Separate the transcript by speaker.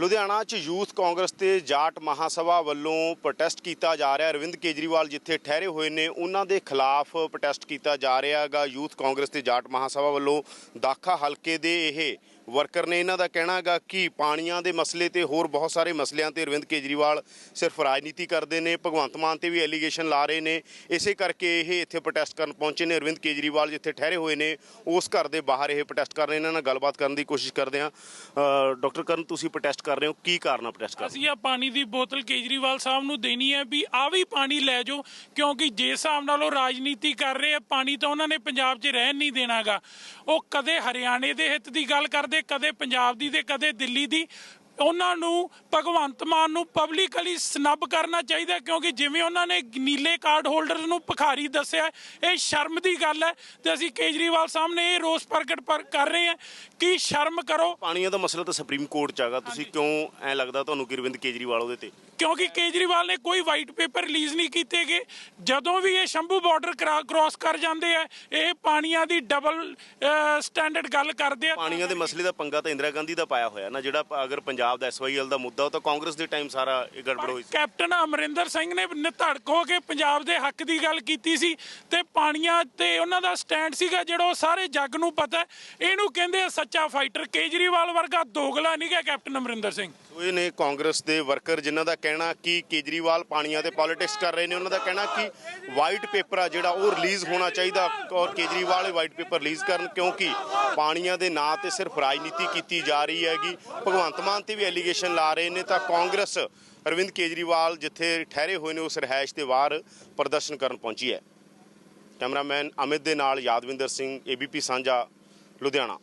Speaker 1: ਲੁਧਿਆਣਾ 'ਚ ਯੂਥ ਕਾਂਗਰਸ ਤੇ ਜਾਟ ਮਹਾਸਭਾ ਵੱਲੋਂ ਪ੍ਰੋਟੈਸਟ ਕੀਤਾ ਜਾ ਰਿਹਾ। ਅਰਵਿੰਦ ਕੇਜਰੀਵਾਲ ਜਿੱਥੇ ਠਹਿਰੇ ਹੋਏ ਨੇ, ਉਹਨਾਂ ਦੇ ਖਿਲਾਫ ਪ੍ਰੋਟੈਸਟ ਕੀਤਾ ਜਾ ਰਿਹਾ ਹੈਗਾ। ਯੂਥ ਕਾਂਗਰਸ ਤੇ ਜਾਟ ਮਹਾਸਭਾ ਵੱਲੋਂ ਦਾਖਾ ਹਲਕੇ ਦੇ ਇਹ ਵਰਕਰ ਨੇ ਇਹਨਾਂ ਦਾ ਕਹਿਣਾ ਹੈਗਾ ਕਿ ਪਾਣੀਆਂ ਦੇ ਮਸਲੇ ਤੇ ਹੋਰ ਬਹੁਤ ਸਾਰੇ ਮਸਲਿਆਂ ਤੇ ਅਰਵਿੰਦ ਕੇਜਰੀਵਾਲ ਸਿਰਫ ਰਾਜਨੀਤੀ ਕਰਦੇ ਨੇ ਭਗਵੰਤ ਮਾਨ ਤੇ ਵੀ ਐਲੀਗੇਸ਼ਨ ਲਾ ਰਹੇ ਨੇ। ਇਸੇ ਕਰਕੇ ਇਹ ਇੱਥੇ ਪ੍ਰੋਟੈਸਟ ਕਰਨ ਪਹੁੰਚੇ ਨੇ ਅਰਵਿੰਦ ਕੇਜਰੀਵਾਲ ਜਿੱਥੇ ਠਹਿਰੇ ਹੋਏ ਨੇ ਉਸ ਘਰ ਦੇ ਬਾਹਰ ਇਹ ਪ੍ਰੋਟੈਸਟ ਕਰ ਰਹੇ ਇਹਨਾਂ ਨਾਲ ਗੱਲਬਾਤ ਕਰਨ ਦੀ ਕੋਸ਼ਿਸ਼ ਕਰਦੇ ਹਾਂ। ਅ, ਡਾਕਟਰ ਕਰਨ ਤੁਸੀਂ ਪ੍ਰੋਟੈਸਟ ਕਰ ਰਹੇ ਹੋ। ਕੀ ਕਾਰਨ ਆ ਪ੍ਰੋਟੈਸਟ ਕਰ
Speaker 2: ਅਸੀਂ ਆ ਪਾਣੀ ਦੀ ਬੋਤਲ ਕੇਜਰੀਵਾਲ ਸਾਹਿਬ ਨੂੰ ਦੇਣੀ ਹੈ ਵੀ ਆ ਵੀ ਪਾਣੀ ਲੈ ਜਾਓ ਕਿਉਂਕਿ ਜੇ ਹਿਸਾਬ ਨਾਲ ਉਹ ਰਾਜਨੀਤੀ ਕਰ ਰਹੇ ਆ ਪਾਣੀ ਤਾਂ ਉਹਨਾਂ ਨੇ ਪੰਜਾਬ 'ਚ ਰਹਿਣ ਨਹੀਂ ਦੇਣਾਗਾ। ਉਹ ਕਦੇ ਹਰਿਆਣੇ ਦੇ ਹਿੱਤ ਦੀ ਗੱਲ ਕਰਦੇ ਕਦੇ ਪੰਜਾਬ ਦੀ ਤੇ ਕਦੇ ਦਿੱਲੀ ਦੀ ਉਹਨਾਂ ਨੂੰ ਭਗਵੰਤ ਮਾਨ ਨੂੰ ਪਬਲਿਕਲੀ ਸਨੱਬ ਕਰਨਾ ਚਾਹੀਦਾ ਕਿਉਂਕਿ ਜਿਵੇਂ ਉਹਨਾਂ ਨੇ ਨੀਲੇ ਕਾਰਡ ਹੋਲਡਰਸ ਨੂੰ ਭਿਖਾਰੀ ਦੱਸਿਆ ਇਹ ਸ਼ਰਮ ਦੀ ਗੱਲ ਹੈ ਤੇ ਅਸੀਂ ਕੇਜਰੀਵਾਲ ਸਾਹਮਣੇ ਇਹ ਰੋਸ ਪ੍ਰਗਟ ਪਰ ਕਰ ਰਹੇ ਹਾਂ ਕਿ ਸ਼ਰਮ ਕਰੋ।
Speaker 1: ਪਾਣੀਆਂ ਦਾ ਮਸਲਾ ਤਾਂ ਸੁਪਰੀਮ ਕੋਰਟ 'ਚ ਹੈਗਾ ਤੁਸੀਂ ਕਿਉਂ ਐ ਲੱਗਦਾ ਤੁਹਾਨੂੰ ਕਿ ਅਰਵਿੰਦ ਕੇਜਰੀਵਾਲ ਉਹਦੇ ਤੇ?
Speaker 2: ਕਿਉਂਕਿ ਕੇਜਰੀਵਾਲ ਨੇ ਕੋਈ ਵਾਈਟ ਪੇਪਰ ਰਿਲੀਜ਼ ਨਹੀਂ ਕੀਤੇਗੇ। ਜਦੋਂ ਵੀ ਇਹ ਸ਼ੰਭੂ ਬਾਰਡਰ ਕ੍ਰਾਸ ਕਰ ਜਾਂਦੇ ਆ ਇਹ ਪਾਣੀਆਂ ਦੀ ਡਬਲ ਸਟੈਂਡਰਡ ਗੱਲ ਕਰਦੇ ਆ।
Speaker 1: ਪਾਣੀਆਂ ਦੇ ਮਸਲੇ ਦਾ ਪੰਗਾ ਤਾਂ ਇੰਦਰਾ ਗਾਂਧੀ ਦਾ ਪਾਇਆ ਹੋਇਆ ਨਾ ਜਿਹੜਾ ਅਗਰ ਪੰਜਾਬ ਦਾ ਐਸਵਾਈਐਲ ਦਾ ਮੁੱਦਾ ਉਹ ਤਾਂ ਕਾਂਗਰਸ ਦੇ ਟਾਈਮ ਸਾਰਾ ਇਹ ਗੜਬੜ ਹੋਈ ਸੀ।
Speaker 2: ਕੈਪਟਨ ਅਮਰਿੰਦਰ ਸਿੰਘ ਨੇ ਨਿਧੜਕ ਹੋ ਕੇ ਪੰਜਾਬ ਦੇ ਹੱਕ ਦੀ ਗੱਲ ਕੀਤੀ ਸੀ ਤੇ ਪਾਣੀਆਂ ਤੇ ਉਹਨਾਂ ਦਾ ਸਟੈਂਡ ਸੀਗਾ ਜਿਹੜਾ ਉਹ ਸਾਰੇ ਜੱਗ ਨੂੰ ਪਤਾ ਹੈ। ਇਹਨੂੰ ਕਹਿੰਦੇ ਆ ਸੱਚਾ ਫਾਈਟਰ ਕੇਜਰੀਵਾਲ ਵਰਗਾ ਦੋਗਲਾ ਨਹੀਂ ਗਾ ਕੈਪਟਨ ਅਮਰਿੰਦਰ ਸਿੰਘ।
Speaker 1: ਇਹ ਨੇ ਕਾਂਗਰਸ ਦੇ ਵਰਕਰ ਜਿਨ੍ਹਾਂ ਦਾ ਕਹਿਣਾ ਕਿ ਕੇਜਰੀਵਾਲ ਪਾਣੀਆਂ ਤੇ ਪੋਲਿਟਿਕਸ ਕਰ ਰਹੇ ਨੇ ਉਹਨਾਂ ਦਾ ਕਹਿਣਾ ਕਿ ਵਾਈਟ ਪੇਪਰ ਆ ਜਿਹੜਾ ਉਹ ਰਿਲੀਜ਼ ਹੋਣਾ ਚਾਹੀਦਾ ਔਰ ਕੇਜਰੀਵਾਲ ਇਹ ਵਾਈਟ ਪੇਪਰ ਰਿਲੀਜ਼ ਕਰਨ ਕਿਉਂਕਿ ਪਾਣੀਆਂ ਦੇ ਨਾਂ ਤੇ ਸਿਰਫ ਰਾਜਨੀਤੀ ਕੀਤੀ ਜਾ ਰਹੀ ਹੈਗੀ। ਭਗਵੰਤ ਮਾਨ ਤੇ ਵੀ ਐਲੀਗੇਸ਼ਨ ਲਾ ਰਹੇ ਨੇ, ਤਾਂ ਕਾਂਗਰਸ ਅਰਵਿੰਦ ਕੇਜਰੀਵਾਲ ਜਿੱਥੇ ਠਹਿਰੇ ਹੋਏ ਨੇ, ਉਸ ਰਿਹਾਇਸ਼ ਦੇ ਬਾਹਰ ਪ੍ਰਦਰਸ਼ਨ ਕਰਨ ਪਹੁੰਚੀ ਹੈ। ਕੈਮਰਾਮੈਨ ਅਮਿਤ ਦੇ ਨਾਲ ਯਾਦਵਿੰਦਰ ਸਿੰਘ ਏਬੀਪੀ ਸਾਂਝਾ, ਲੁਧਿਆਣਾ।